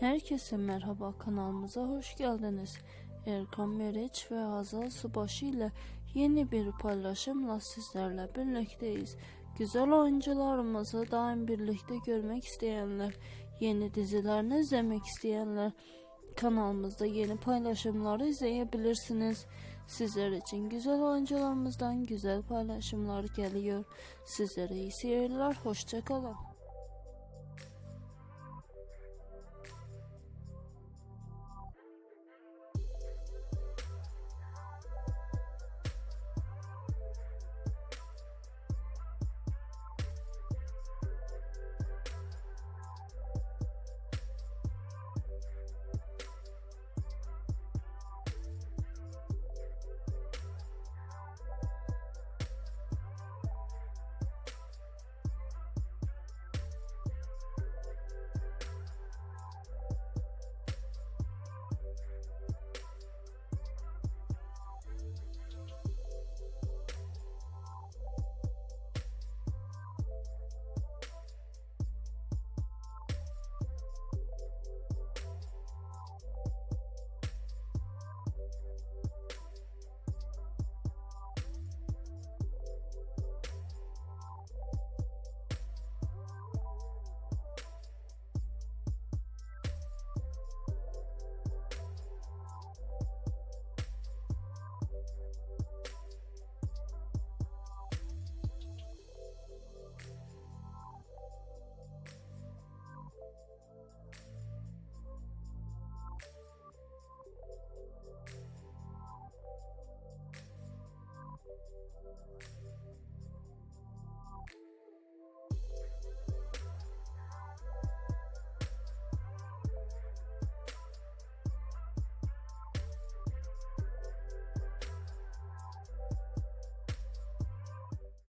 Herkese merhaba kanalımıza hoş geldiniz. Erkan Meriç ve Hazal Subaşı ile yeni bir paylaşımla sizlerle birlikteyiz. Güzel oyuncularımızı daim birlikte görmek isteyenler, yeni dizilerini izlemek isteyenler kanalımızda yeni paylaşımları izleyebilirsiniz. Sizler için güzel oyuncularımızdan güzel paylaşımlar geliyor. Sizlere iyi seyirler, hoşçakalın.